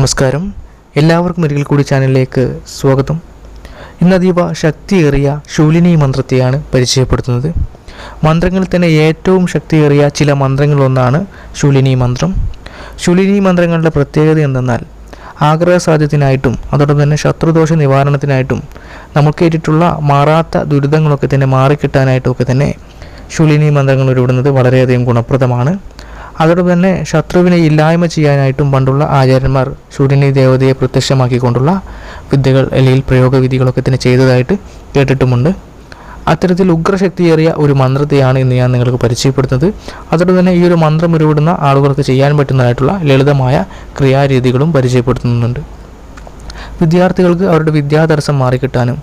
നമസ്കാരം. എല്ലാവർക്കും ഒരിക്കൽ കൂടി ചാനലിലേക്ക് സ്വാഗതം. ഇന്ന് അതീവ ശക്തിയേറിയ ശൂലിനി മന്ത്രത്തെയാണ് പരിചയപ്പെടുത്തുന്നത്. മന്ത്രങ്ങളിൽ തന്നെ ഏറ്റവും ശക്തിയേറിയ ചില മന്ത്രങ്ങളൊന്നാണ് ശൂലിനി മന്ത്രം. ശൂലിനി മന്ത്രങ്ങളുടെ പ്രത്യേകത എന്തെന്നാൽ ആഗ്രഹ സാധ്യത്തിനായിട്ടും അതോടൊപ്പം തന്നെ ശത്രുദോഷ നിവാരണത്തിനായിട്ടും നമുക്ക് ഏറ്റിട്ടുള്ള മാറാത്ത ദുരിതങ്ങളൊക്കെ തന്നെ മാറിക്കിട്ടാനായിട്ടും ഒക്കെ തന്നെ ശൂലിനി മന്ത്രങ്ങൾ ഉരുവിടുന്നത് വളരെയധികം ഗുണപ്രദമാണ്. അതോടൊപ്പം തന്നെ ശത്രുവിനെ ഇല്ലായ്മ ചെയ്യാനായിട്ടും പണ്ടുള്ള ആചാര്യന്മാർ സൂര്യനെ ദേവതയെ പ്രത്യക്ഷമാക്കിക്കൊണ്ടുള്ള വിദ്യകൾ അല്ലെങ്കിൽ പ്രയോഗവിധികളൊക്കെ തന്നെ ചെയ്തതായിട്ട് കേട്ടിട്ടുമുണ്ട്. അത്തരത്തിൽ ഉഗ്രശക്തിയേറിയ ഒരു മന്ത്രത്തെയാണ് ഇന്ന് ഞാൻ നിങ്ങൾക്ക് പരിചയപ്പെടുത്തുന്നത്. അതോടൊപ്പം തന്നെ ഈ ഒരു മന്ത്രം ഉരുവിടുന്ന ആളുകൾക്ക് ചെയ്യാൻ പറ്റുന്നതായിട്ടുള്ള ലളിതമായ ക്രിയാരീതികളും പരിചയപ്പെടുത്തുന്നുണ്ട്. വിദ്യാർത്ഥികൾക്ക് അവരുടെ വിദ്യാതടസ്സം മാറിക്കിട്ടാനും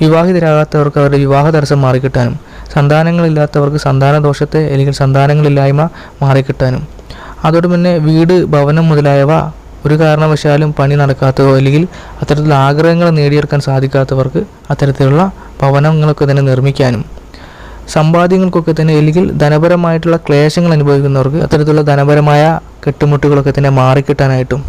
വിവാഹിതരാകാത്തവർക്ക് അവരുടെ വിവാഹ തടസ്സം മാറിക്കിട്ടാനും സന്താനങ്ങളില്ലാത്തവർക്ക് സന്താന ദോഷത്തെ അല്ലെങ്കിൽ സന്താനങ്ങളില്ലായ്മ മാറിക്കിട്ടാനും. അതോടൊപ്പം പിന്നെ വീട് ഭവനം മുതലായവ ഒരു കാരണവശാലും പണി നടക്കാത്തതോ അല്ലെങ്കിൽ അത്തരത്തിലുള്ള ആഗ്രഹങ്ങൾ നേടിയെടുക്കാൻ സാധിക്കാത്തവർക്ക് അത്തരത്തിലുള്ള ഭവനങ്ങളൊക്കെ തന്നെ നിർമ്മിക്കാനും സമ്പാദ്യങ്ങൾക്കൊക്കെ തന്നെ അല്ലെങ്കിൽ ധനപരമായിട്ടുള്ള ക്ലേശങ്ങൾ അനുഭവിക്കുന്നവർക്ക് അത്തരത്തിലുള്ള ധനപരമായ കെട്ടുമുട്ടുകളൊക്കെ തന്നെ മാറിക്കിട്ടാനായിട്ടും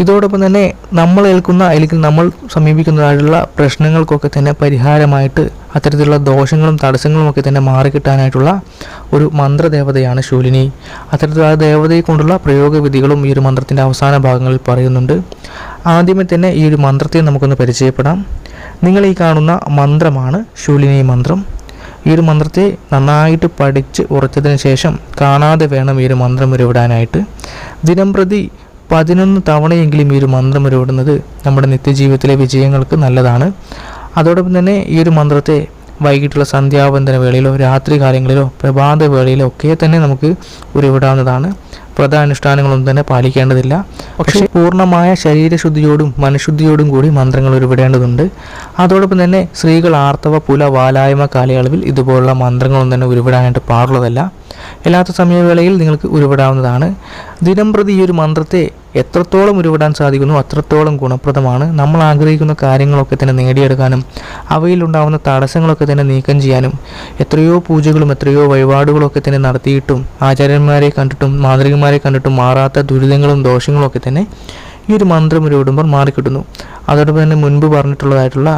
ഇതോടൊപ്പം തന്നെ നമ്മൾ ഏൽക്കുന്ന അല്ലെങ്കിൽ നമ്മൾ സമീപിക്കുന്നതായിട്ടുള്ള പ്രശ്നങ്ങൾക്കൊക്കെ തന്നെ പരിഹാരമായിട്ട് അത്തരത്തിലുള്ള ദോഷങ്ങളും തടസ്സങ്ങളും ഒക്കെ തന്നെ മാറിക്കിട്ടാനായിട്ടുള്ള ഒരു മന്ത്രദേവതയാണ് ശൂലിനി. അത്തരത്തിലുള്ള ദേവതയെ കൊണ്ടുള്ള പ്രയോഗവിധികളും ഈ ഒരു മന്ത്രത്തിന്റെ അവസാന ഭാഗങ്ങളിൽ പറയുന്നുണ്ട്. ആദ്യമേ തന്നെ ഈ ഒരു മന്ത്രത്തെ നമുക്കൊന്ന് പരിചയപ്പെടാം. നിങ്ങൾ ഈ കാണുന്ന മന്ത്രമാണ് ശൂലിനി മന്ത്രം. ഈ ഒരു മന്ത്രത്തെ നന്നായിട്ട് പഠിച്ച് ഉറച്ചതിന് ശേഷം കാണാതെ വേണം ഈ ഒരു മന്ത്രം ഉരുവിടാനായിട്ട്. ദിനം പ്രതി പതിനൊന്ന് തവണയെങ്കിലും ഈ ഒരു മന്ത്രം ഉരുവിടുന്നത് നമ്മുടെ നിത്യജീവിതത്തിലെ വിജയങ്ങൾക്ക് നല്ലതാണ്. അതോടൊപ്പം തന്നെ ഈ ഒരു മന്ത്രത്തെ വൈകിട്ടുള്ള സന്ധ്യാവന്തന വേളയിലോ രാത്രി കാലങ്ങളിലോ പ്രഭാത വേളയിലോ ഒക്കെ തന്നെ നമുക്ക് ഉരുവിടാവുന്നതാണ്. വ്രതാനുഷ്ഠാനങ്ങളൊന്നും തന്നെ പാലിക്കേണ്ടതില്ല. പക്ഷെ പൂർണമായ ശരീരശുദ്ധിയോടും മനഃശുദ്ധിയോടും കൂടി മന്ത്രങ്ങൾ ഉരുവിടേണ്ടതുണ്ട്. അതോടൊപ്പം തന്നെ സ്ത്രീകൾ ആർത്തവ പുല വാലായ്മ കാലയളവിൽ ഇതുപോലുള്ള മന്ത്രങ്ങളൊന്നും തന്നെ ഉരുവിടാനായിട്ട് പാടുള്ളതല്ല. അല്ലാത്ത സമയവേളയിൽ നിങ്ങൾക്ക് ഉരുവിടാവുന്നതാണ്. ദിനം പ്രതി ഈ ഒരു മന്ത്രത്തെ എത്രത്തോളം ഉരുവിടാൻ സാധിക്കുന്നു അത്രത്തോളം ഗുണപ്രദമാണ്. നമ്മൾ ആഗ്രഹിക്കുന്ന കാര്യങ്ങളൊക്കെ തന്നെ നേടിയെടുക്കാനും അവയിലുണ്ടാവുന്ന തടസ്സങ്ങളൊക്കെ തന്നെ നീക്കം ചെയ്യാനും എത്രയോ പൂജകളും എത്രയോ വഴിപാടുകളൊക്കെ തന്നെ നടത്തിയിട്ടും ആചാര്യന്മാരെ കണ്ടിട്ടും മാന്ത്രികന്മാരെ കണ്ടിട്ടും മാറാത്ത ദുരിതങ്ങളും ദോഷങ്ങളൊക്കെ തന്നെ ഈ ഒരു മന്ത്രം ഉരുവിടുമ്പോൾ മാറിക്കിട്ടുന്നു. അതോടൊപ്പം തന്നെ മുൻപ് പറഞ്ഞിട്ടുള്ളതായിട്ടുള്ള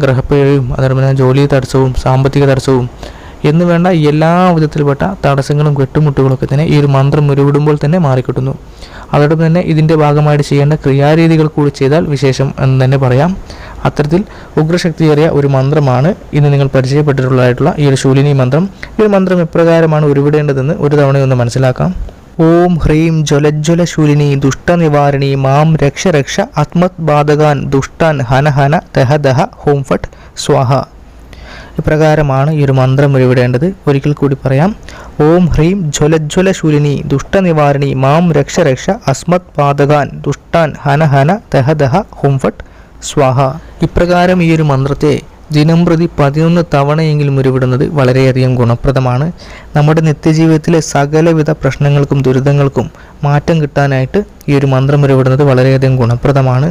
ഗ്രഹപ്പിഴയും അതോടൊപ്പം തന്നെ ജോലി തടസ്സവും സാമ്പത്തിക തടസ്സവും എന്ന് വേണ്ട എല്ലാ വിധത്തിൽപ്പെട്ട തടസ്സങ്ങളും കെട്ടുമുട്ടുകളൊക്കെ തന്നെ ഈ ഒരു മന്ത്രം ഉരുവിടുമ്പോൾ തന്നെ മാറിക്കിട്ടുന്നു. അതോടൊപ്പം തന്നെ ഇതിന്റെ ഭാഗമായിട്ട് ചെയ്യേണ്ട ക്രിയാരീതികൾ കൂടി ചെയ്താൽ വിശേഷം എന്ന് തന്നെ പറയാം. അത്തരത്തിൽ ഉഗ്രശക്തിയേറിയ ഒരു മന്ത്രമാണ് ഇന്ന് നിങ്ങൾ പരിചയപ്പെട്ടിട്ടുള്ളതായിട്ടുള്ള ഈ ഒരു ശൂലിനി മന്ത്രം. ഈ ഒരു മന്ത്രം എപ്രകാരമാണ് ഉരുവിടേണ്ടതെന്ന് ഒരു തവണയൊന്ന് മനസ്സിലാക്കാം. ഓം ഹ്രീം ജ്വലജ്വല ശൂലിനി ദുഷ്ടനിവാരിണി മാം രക്ഷ രക്ഷ ആത്മത് ബാധകാൻ ദുഷ്ടാൻ ഹന ഹന ദഹ ദഹ ഹോം ഫട്ട് സ്വാഹ. ഇപ്രകാരമാണ് ഈ ഒരു മന്ത്രം ഉരുവിടേണ്ടത് ഒരിക്കൽ കൂടി പറയാം. ഓം ഹ്രീം ജ്വലജ്വല ശൂലിനി ദുഷ്ടനിവാരിണി മാം രക്ഷ രക്ഷ അസ്മത് പാതകാൻ ദുഷ്ടാൻ ഹന ഹന ദഹ ദഹ ഹും ഫട്ട് സ്വാഹ. ഇപ്രകാരം ഈ ഒരു മന്ത്രത്തെ ദിനം പ്രതി പതിനൊന്ന് തവണയെങ്കിലും ഉരുവിടുന്നത് വളരെയധികം ഗുണപ്രദമാണ്. നമ്മുടെ നിത്യജീവിതത്തിലെ സകലവിധ പ്രശ്നങ്ങൾക്കും ദുരിതങ്ങൾക്കും മാറ്റം കിട്ടാനായിട്ട് ഈ ഒരു മന്ത്രം ഉരുവിടുന്നത് വളരെയധികം ഗുണപ്രദമാണ്.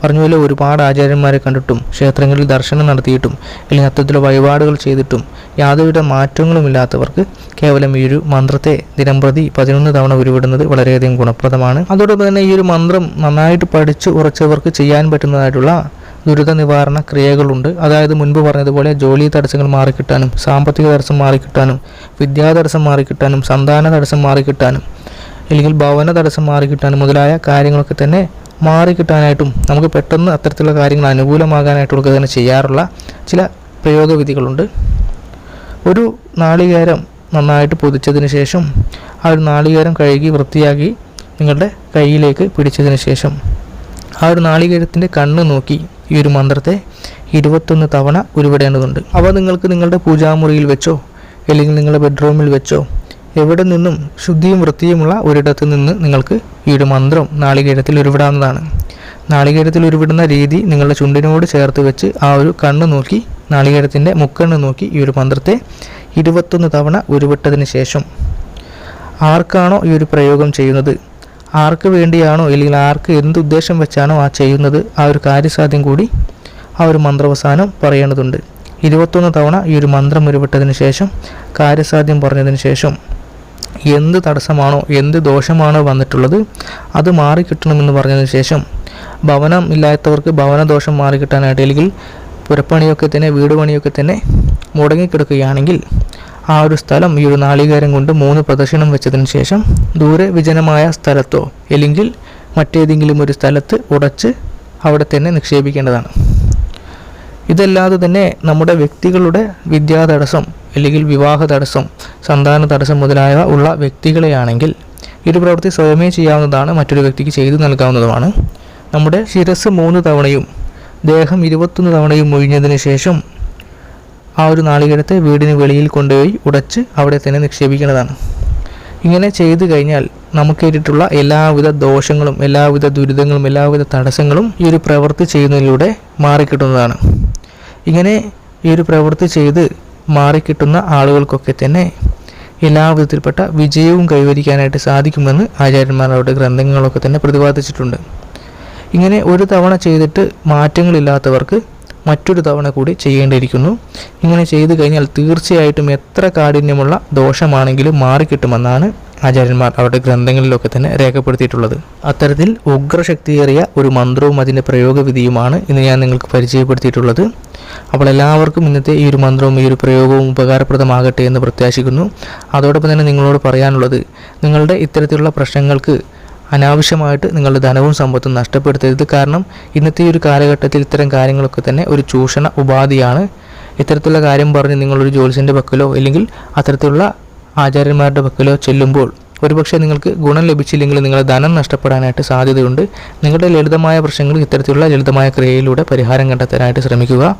പറഞ്ഞ പോലെ ഒരുപാട് ആചാര്യന്മാരെ കണ്ടിട്ടും ക്ഷേത്രങ്ങളിൽ ദർശനം നടത്തിയിട്ടും അല്ലെങ്കിൽ അത്തരത്തിലുള്ള വഴിപാടുകൾ ചെയ്തിട്ടും യാതൊരുവിധ മാറ്റങ്ങളും ഇല്ലാത്തവർക്ക് കേവലം ഈ ഒരു മന്ത്രത്തെ ദിനം പ്രതി പതിനൊന്ന് തവണ ഉരുവിടുന്നത് വളരെയധികം ഗുണപ്രദമാണ്. അതോടൊപ്പം തന്നെ ഈ ഒരു മന്ത്രം നന്നായിട്ട് പഠിച്ച് ഉറച്ചവർക്ക് ചെയ്യാൻ പറ്റുന്നതായിട്ടുള്ള ദുരിത നിവാരണ ക്രിയകളുണ്ട്. അതായത് മുൻപ് പറഞ്ഞതുപോലെ ജോലി തടസ്സങ്ങൾ മാറിക്കിട്ടാനും സാമ്പത്തിക തടസ്സം മാറിക്കിട്ടാനും വിദ്യാ തടസ്സം മാറിക്കിട്ടാനും സന്താന തടസ്സം മാറിക്കിട്ടാനും അല്ലെങ്കിൽ ഭവന തടസ്സം മാറിക്കിട്ടാനും മുതലായ കാര്യങ്ങളൊക്കെ തന്നെ മാറിക്കിട്ടാനായിട്ടും നമുക്ക് പെട്ടെന്ന് അത്തരത്തിലുള്ള കാര്യങ്ങൾ അനുകൂലമാകാനായിട്ടുള്ള തന്നെ ചെയ്യാറുള്ള ചില പ്രയോഗവിധികളുണ്ട്. ഒരു നാളികേരം നന്നായിട്ട് പൊതിച്ചതിന് ശേഷം ആ ഒരു നാളികേരം കഴുകി വൃത്തിയാക്കി നിങ്ങളുടെ കയ്യിലേക്ക് പിടിച്ചതിന് ശേഷം ആ ഒരു നാളികേരത്തിന്റെ കണ്ണ് നോക്കി ഈ ഒരു മന്ത്രത്തെ ഇരുപത്തൊന്ന് തവണ ഉരുവിടേണ്ടതുണ്ട്. അവ നിങ്ങൾക്ക് നിങ്ങളുടെ പൂജാമുറിയിൽ വെച്ചോ അല്ലെങ്കിൽ നിങ്ങളുടെ ബെഡ്റൂമിൽ വെച്ചോ എവിടെ നിന്നും ശുദ്ധിയും വൃത്തിയുമുള്ള ഒരിടത്ത് നിന്ന് നിങ്ങൾക്ക് ഈ ഒരു മന്ത്രം നാളികേരത്തിൽ ഉരുവിടാവുന്നതാണ്. നാളികേരത്തിൽ ഉരുവിടുന്ന രീതി നിങ്ങളുടെ ചുണ്ടിനോട് ചേർത്ത് വെച്ച് ആ ഒരു കണ്ണ് നോക്കി നാളികേരത്തിന്റെ മുക്കണ്ണ് നോക്കി ഈ ഒരു മന്ത്രത്തെ ഇരുപത്തൊന്ന് തവണ ഉരുവിട്ടതിന് ശേഷം ആർക്കാണോ ഈ ഒരു പ്രയോഗം ചെയ്യുന്നത്? ആർക്ക് വേണ്ടിയാണോ അല്ലെങ്കിൽ ആർക്ക് എന്ത് ഉദ്ദേശം വെച്ചാണോ ആ ചെയ്യുന്നത് ആ ഒരു കാര്യസാധ്യം കൂടി ആ ഒരു മന്ത്രവസാനം പറയേണ്ടതുണ്ട്. ഇരുപത്തൊന്ന് തവണ ഈ ഒരു മന്ത്രം ഉരുവിട്ടതിന് ശേഷം കാര്യസാധ്യം പറഞ്ഞതിന് ശേഷം എന്ത് തടസ്സമാണോ എന്ത് ദോഷമാണോ വന്നിട്ടുള്ളത് അത് മാറിക്കിട്ടണമെന്ന് പറഞ്ഞതിന് ശേഷം ഭവനം ഇല്ലാത്തവർക്ക് ഭവനദോഷം മാറിക്കിട്ടാനായിട്ട് അല്ലെങ്കിൽ പുരപ്പണിയൊക്കെ തന്നെ വീട് പണിയൊക്കെ തന്നെ മുടങ്ങിക്കിടക്കുകയാണെങ്കിൽ ആ ഒരു സ്ഥലം ഈ ഒരു നാളികേരം കൊണ്ട് മൂന്ന് പ്രദക്ഷിണം വെച്ചതിന് ശേഷം ദൂരെ വിജനമായ സ്ഥലത്തോ അല്ലെങ്കിൽ മറ്റേതെങ്കിലും ഒരു സ്ഥലത്ത് ഉടച്ച് അവിടെ തന്നെ നിക്ഷേപിക്കേണ്ടതാണ്. ഇതല്ലാതെ തന്നെ നമ്മുടെ വ്യക്തികളുടെ വിദ്യാ തടസ്സം അല്ലെങ്കിൽ വിവാഹ തടസ്സം സന്താന തടസ്സം മുതലായവ ഉള്ള വ്യക്തികളെയാണെങ്കിൽ ഒരു പ്രവൃത്തി സ്വയമേ ചെയ്യാവുന്നതാണ് മറ്റൊരു വ്യക്തിക്ക് ചെയ്തു നൽകാവുന്നതുമാണ്. നമ്മുടെ ശിരസ് മൂന്ന് തവണയും ദേഹം ഇരുപത്തൊന്ന് തവണയും ഒഴിഞ്ഞതിന് ശേഷം ആ ഒരു നാളികേരത്തെ വീടിന് വെളിയിൽ കൊണ്ടുപോയി ഉടച്ച് അവിടെ തന്നെ നിക്ഷേപിക്കേണ്ടതാണ് ഇങ്ങനെ ചെയ്തു കഴിഞ്ഞാൽ നമുക്കേറ്റിട്ടുള്ള എല്ലാവിധ ദോഷങ്ങളും എല്ലാവിധ ദുരിതങ്ങളും എല്ലാവിധ തടസ്സങ്ങളും ഈ ഒരു പ്രവൃത്തി ചെയ്യുന്നതിലൂടെ മാറിക്കിട്ടുന്നതാണ്. ഇങ്ങനെ ഈ ഒരു പ്രവൃത്തി ചെയ്ത് മാറിക്കിട്ടുന്ന ആളുകൾക്കൊക്കെ തന്നെ എല്ലാവിധത്തിൽപ്പെട്ട വിജയവും കൈവരിക്കാനായിട്ട് സാധിക്കുമെന്ന് ആചാര്യന്മാരുടെ ഗ്രന്ഥങ്ങളൊക്കെ തന്നെ പ്രതിപാദിച്ചിട്ടുണ്ട്. ഇങ്ങനെ ഒരു തവണ ചെയ്തിട്ട് മാറ്റങ്ങളില്ലാത്തവർക്ക് മറ്റൊരു തവണ കൂടി ചെയ്യേണ്ടിയിരിക്കുന്നു. ഇങ്ങനെ ചെയ്തു കഴിഞ്ഞാൽ തീർച്ചയായിട്ടും എത്ര കാഠിന്യമുള്ള ദോഷമാണെങ്കിലും മാറിക്കിട്ടുമെന്നാണ് ആചാര്യന്മാർ അവരുടെ ഗ്രന്ഥങ്ങളിലൊക്കെ തന്നെ രേഖപ്പെടുത്തിയിട്ടുള്ളത്. അത്തരത്തിൽ ഉഗ്രശക്തിയേറിയ ഒരു മന്ത്രവും അതിന്റെ പ്രയോഗവിധിയുമാണ് ഇന്ന് ഞാൻ നിങ്ങൾക്ക് പരിചയപ്പെടുത്തിയിട്ടുള്ളത്. അപ്പോൾ എല്ലാവർക്കും ഇന്നത്തെ ഈ ഒരു മന്ത്രവും ഈ ഒരു പ്രയോഗവും ഉപകാരപ്രദമാകട്ടെ എന്ന് പ്രത്യാശിക്കുന്നു. അതോടൊപ്പം തന്നെ നിങ്ങളോട് പറയാനുള്ളത് നിങ്ങളുടെ ഇത്തരത്തിലുള്ള പ്രശ്നങ്ങൾക്ക് അനാവശ്യമായിട്ട് നിങ്ങളുടെ ധനവും സമ്പത്തും നഷ്ടപ്പെടുത്തരുത്. കാരണം ഇന്നത്തെ ഈ ഒരു കാലഘട്ടത്തിൽ ഇത്തരം കാര്യങ്ങളൊക്കെ തന്നെ ഒരു ചൂഷണ ഉപാധിയാണ്. ഇത്തരത്തിലുള്ള കാര്യം പറഞ്ഞ് നിങ്ങളൊരു ജോലിസിന്റെ പക്കലോ അല്ലെങ്കിൽ അത്തരത്തിലുള്ള ആചാര്യന്മാരുടെ പക്കലോ ചെല്ലുമ്പോൾ ഒരുപക്ഷെ നിങ്ങൾക്ക് ഗുണം ലഭിച്ചില്ലെങ്കിൽ നിങ്ങളുടെ ധനം നഷ്ടപ്പെടാനായിട്ട് സാധ്യതയുണ്ട്. നിങ്ങളുടെ ലളിതമായ പ്രശ്നങ്ങൾ ഇത്തരത്തിലുള്ള ലളിതമായ ക്രിയയിലൂടെ പരിഹാരം കണ്ടെത്താനായിട്ട് ശ്രമിക്കുക.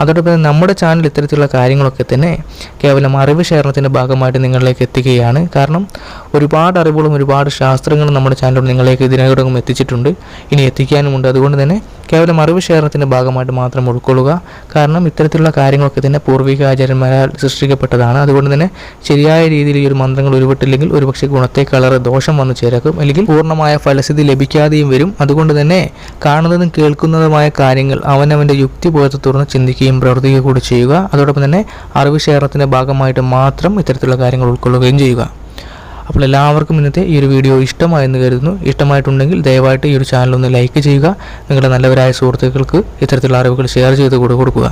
അതോടൊപ്പം നമ്മുടെ ചാനൽ ഇത്തരത്തിലുള്ള കാര്യങ്ങളൊക്കെ തന്നെ കേവലം അറിവ് ശേഖരണത്തിന്റെ ഭാഗമായിട്ട് നിങ്ങളിലേക്ക് എത്തിക്കുകയാണ് കാരണം ഒരുപാട് അറിവുകളും ഒരുപാട് ശാസ്ത്രങ്ങളും നമ്മുടെ ചാനലിലൂടെ നിങ്ങളേക്ക് ഇതിനകം എത്തിച്ചിട്ടുണ്ട്. ഇനി എത്തിക്കാനുമുണ്ട്. അതുകൊണ്ട് തന്നെ കേവലം അറിവ് ശേഖരണത്തിന്റെ ഭാഗമായിട്ട് മാത്രം ഉൾക്കൊള്ളുക. കാരണം ഇത്തരത്തിലുള്ള കാര്യങ്ങളൊക്കെ തന്നെ പൂർവിക ആചാര്യന്മാരാൽ സൃഷ്ടിക്കപ്പെട്ടതാണ്. അതുകൊണ്ട് തന്നെ ശരിയായ രീതിയിൽ ഈ ഒരു മന്ത്രങ്ങൾ ഉരുവിട്ടില്ലെങ്കിൽ ഒരുപക്ഷെ ഗുണത്തെക്കളറ് ദോഷം വന്നു ചേരക്കും. അല്ലെങ്കിൽ പൂർണമായ ഫലസ്ഥിതി ലഭിക്കാതെയും വരും. അതുകൊണ്ട് തന്നെ കാണുന്നതും കേൾക്കുന്നതുമായ കാര്യങ്ങൾ അവനവന്റെ യുക്തി പുറത്ത് തുറന്ന് ചിന്തിക്കുകയും പ്രവർത്തിക്കുകയും കൂടി ചെയ്യുക. അതോടൊപ്പം തന്നെ അറിവ് ശേഖരണത്തിന്റെ ഭാഗമായിട്ട് മാത്രം ഇത്തരത്തിലുള്ള കാര്യങ്ങൾ ഉൾക്കൊള്ളുകയും ചെയ്യുക. അപ്പോൾ എല്ലാവർക്കും ഇന്നത്തെ ഈ ഒരു വീഡിയോ ഇഷ്ടമായെന്ന് കരുതുന്നു. ഇഷ്ടമായിട്ടുണ്ടെങ്കിൽ ദയവായിട്ട് ഈ ഒരു ചാനൽ ഒന്ന് ലൈക്ക് ചെയ്യുക. നിങ്ങളുടെ നല്ലവരായ സുഹൃത്തുക്കൾക്ക് ഇത്തരത്തിലുള്ള അറിവുകൾ ഷെയർ ചെയ്ത് കൂടെ കൊടുക്കുക.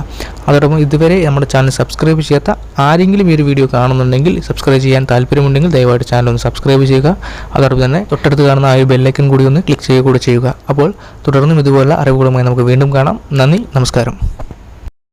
അതോടൊപ്പം ഇതുവരെ നമ്മുടെ ചാനൽ സബ്സ്ക്രൈബ് ചെയ്യാത്ത ആരെങ്കിലും ഈ ഒരു വീഡിയോ കാണുന്നുണ്ടെങ്കിൽ സബ്സ്ക്രൈബ് ചെയ്യാൻ താല്പര്യമുണ്ടെങ്കിൽ ദയവായിട്ട് ചാനൽ ഒന്ന് സബ്സ്ക്രൈബ് ചെയ്യുക. അതോടൊപ്പം തന്നെ തൊട്ടടുത്ത് കാണുന്ന ആ ഒരു ബെല്ലൈക്കൻ കൂടി ഒന്ന് ക്ലിക്ക് ചെയ്യുക കൂടെ ചെയ്യുക. അപ്പോൾ തുടർന്നും ഇതുപോലുള്ള അറിവുകളുമായി നമുക്ക് വീണ്ടും കാണാം. നന്ദി നമസ്കാരം.